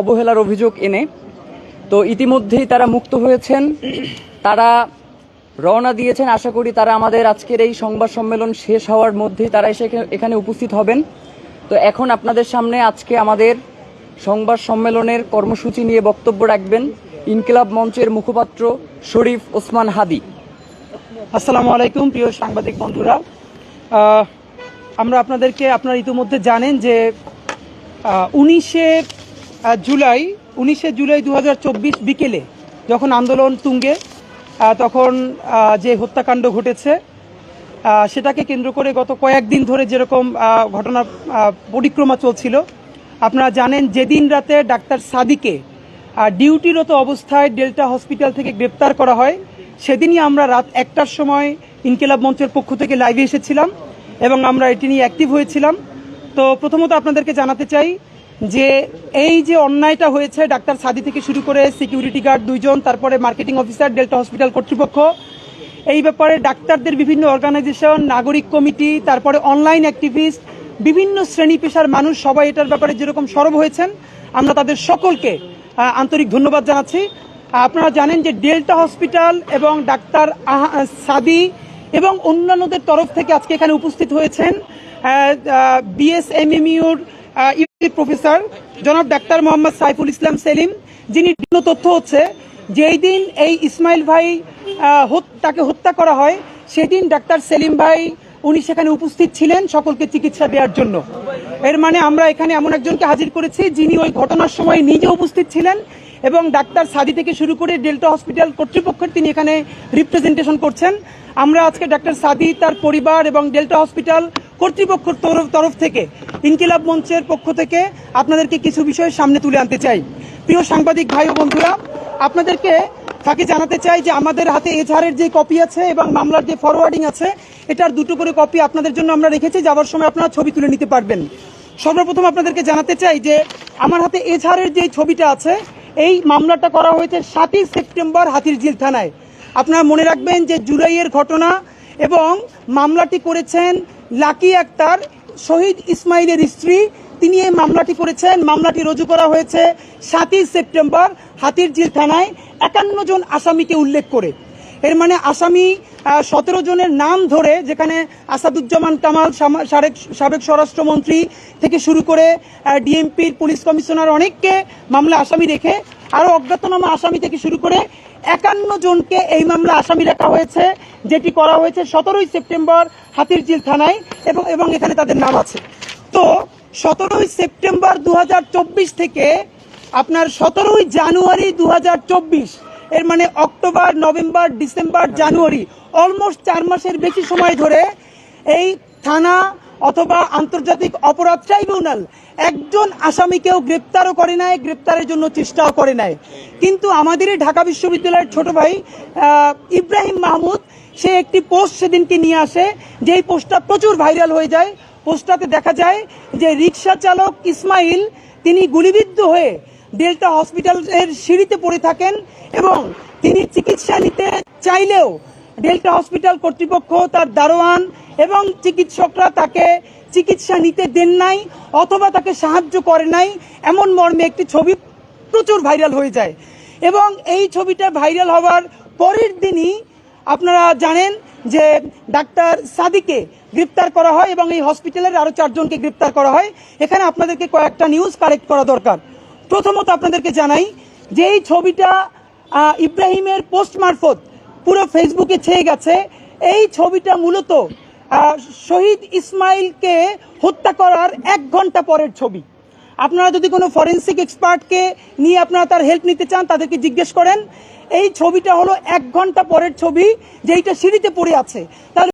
অবহেলার অভিযোগ এনে, তো ইতিমধ্যেই তারা মুক্ত হয়েছেন। তারা রওনা দিয়েছেন। আশা করি তারা আমাদের আজকের এই সংবাদ সম্মেলন শেষ হওয়ার মধ্যেই তারা এসে এখানে উপস্থিত হবেন। তো এখন আপনাদের সামনে আজকে আমাদের সংবাদ সম্মেলনের কর্মসূচি নিয়ে বক্তব্য রাখবেন ইনকিলাব মঞ্চের মুখপাত্র শরীফ ওসমান হাদি। আসসালামু আলাইকুম, প্রিয় সাংবাদিক বন্ধুরা। আমরা আপনাদেরকে, আপনারা ইতিমধ্যে জানেন যে উনিশে জুলাই, উনিশে জুলাই দু হাজার চব্বিশ বিকেলে যখন আন্দোলন তুঙ্গে তখন যে হত্যাকাণ্ড ঘটেছে সেটাকে কেন্দ্র করে গত কয়েকদিন ধরে যেরকম ঘটনা পরিক্রমা চলছিল, আপনারা জানেন যেদিন রাতে ডাক্তার সাদিকে ডিউটিরত অবস্থায় ডেল্টা হসপিটাল থেকে গ্রেপ্তার করা হয়, সেদিনই আমরা রাত একটার সময় ইনকেলাব মঞ্চের পক্ষ থেকে লাইভে এসেছিলাম এবং আমরা এটি নিয়ে অ্যাক্টিভ হয়েছিলাম। তো প্রথমত আপনাদেরকে জানাতে চাই যে এই যে অন্যায়টা হয়েছে, ডাক্তার সাদি থেকে শুরু করে সিকিউরিটি গার্ড দুইজন, তারপরে মার্কেটিং অফিসার ডেল্টা হসপিটাল কর্তৃপক্ষ, এই ব্যাপারে ডাক্তারদের বিভিন্ন অর্গানাইজেশন নাগরিক কমিটি তারপরে অনলাইন অ্যাক্টিভিস্ট বিভিন্ন শ্রেণি পেশার মানুষ সবাই এটার ব্যাপারে যেরকম সরব হয়েছেন, আমরা তাদের সকলকে আন্তরিক ধন্যবাদ জানাচ্ছি। আপনারা জানেন যে ডেল্টা হসপিটাল এবং ডাক্তার সাদি এবং অন্যান্যদের তরফ থেকে আজকে এখানে উপস্থিত হয়েছেন বিএসএমএমইউর প্রফেসর জনাব ডাক্তার মোহাম্মদ সাইফুল ইসলাম সেলিম, যিনি তথ্য হচ্ছে, যেই দিন এই ইসমাইল ভাই তাকে হত্যা করা হয়, সেদিন ডাক্তার সেলিম ভাই, উনি সেখানে উপস্থিত ছিলেন সকলকে চিকিৎসা দেওয়ার জন্য। এর মানে আমরা এখানে এমন একজনকে হাজির করেছি, যিনি ওই ঘটনার সময় নিজে উপস্থিত ছিলেন এবং ডাক্তার সাদি থেকে শুরু করে ডেল্টা হসপিটাল কর্তৃপক্ষের তিনি এখানে রিপ্রেজেন্টেশন করছেন। আমরা আজকে ডাক্তার সাদি, তার পরিবার এবং ডেল্টা হসপিটাল কর্তৃপক্ষের তরফ থেকে, ইনকিলাব মঞ্চের পক্ষ থেকে আপনাদেরকে কিছু বিষয় সামনে তুলে আনতে চাই। প্রিয় সাংবাদিক ভাই ও বন্ধুরা, আপনাদেরকে তাকে জানাতে চাই যে আমাদের হাতে এজাহারের যে কপি আছে এবং মামলার যে ফরওয়ার্ডিং আছে, এটার দুটো করে কপি আপনাদের জন্য আমরা রেখেছি, যাওয়ার সময় আপনারা ছবি তুলে নিতে পারবেন। সর্বপ্রথম আপনাদেরকে জানাতে চাই যে আমার হাতে এজাহারের যে ছবিটা আছে, এই মামলাটা করা হয়েছে সাতই সেপ্টেম্বর হাতিরঝিল থানায়। আপনারা মনে রাখবেন যে জুলাইয়ের ঘটনা এবং মামলাটি করেছেন লাকি আক্তার শহীদ ইসমাইলের স্ত্রী। তিনি এই মামলাটি করেছেন। মামলাটি রুজু করা হয়েছে সাতই সেপ্টেম্বর হাতিরঝিল থানায়। একান্ন জন আসামিকে উল্লেখ করে। এর মানে আসামি সতেরো জনের নাম ধরে যেখানে আসাদুজ্জামান কামাল সারেক- সাবেক স্বরাষ্ট্রমন্ত্রী থেকে শুরু করে ডিএমপির পুলিশ কমিশনার অনেককে মামলা আসামি রেখে আরও অজ্ঞাতনামা আসামি থেকে শুরু করে একান্ন জনকে এই মামলা আসামি রাখা হয়েছে, যেটি করা হয়েছে সতেরোই সেপ্টেম্বর হাতিরঝিল থানায় এবং এবং এখানে তাদের নাম আছে। তো সতেরোই সেপ্টেম্বর দু হাজার চব্বিশ থেকে আপনার সতেরোই জানুয়ারি দু হাজার চব্বিশ, এর মানে October, November, December, January, almost চার মাসের বেশি সময় ধরে এই থানা অথবা আন্তর্জাতিক অপরাধ ট্রাইব্যুনাল একজন আসামিকেও গ্রেপ্তারও করে নাই, গ্রেপ্তারের জন্য চেষ্টাও করে নাই। কিন্তু আমাদের ঢাকা বিশ্ববিদ্যালয়ের ছোট ভাই ইব্রাহিম মাহমুদ, সে একটি পোস্ট সেদিনকে নিয়ে আসে, যেই পোস্টটা প্রচুর ভাইরাল হয়ে যায়। পোস্টটাতে দেখা যায় যে রিক্সা চালক ইসমাইল, তিনি গুলিবিদ্ধ হয়ে ডেল্টা হসপিটালের সিঁড়িতে পড়ে থাকেন এবং তিনি চিকিৎসা নিতে চাইলেও ডেল্টা হসপিটাল কর্তৃপক্ষ তার দারোয়ান এবং চিকিৎসকরা তাকে চিকিৎসা নিতে দেন নাই অথবা তাকে সাহায্য করে নাই। এমন মর্মে একটি ছবি প্রচুর ভাইরাল হয়ে যায়। এবং এই ছবিটা ভাইরাল হওয়ার পরের দিনই আপনারা জানেন যে ডাক্তার সাদিকে গ্রেপ্তার করা হয় এবং এই হসপিটালের আরও চারজনকে গ্রেপ্তার করা হয়। এখানে আপনাদেরকে কয়েকটা নিউজ কালেক্ট করা দরকার। প্রথমত আপনাদেরকে জানাই যে এই ছবিটা ইব্রাহিমের পোস্ট মারফত পুরো ফেসবুকে ছেয়ে গেছে। এই ছবিটা মূলত শহীদ ইসমাইলকে হত্যা করার এক ঘণ্টা পরের ছবি। আপনারা যদি কোনো ফরেন্সিক এক্সপার্টকে নিয়ে আপনারা তার হেল্প নিতে চান, তাদেরকে জিজ্ঞেস করেন। এই ছবিটা হলো এক ঘণ্টা পরের ছবি, যেইটা সিঁড়িতে পড়ে আছে। তাহলে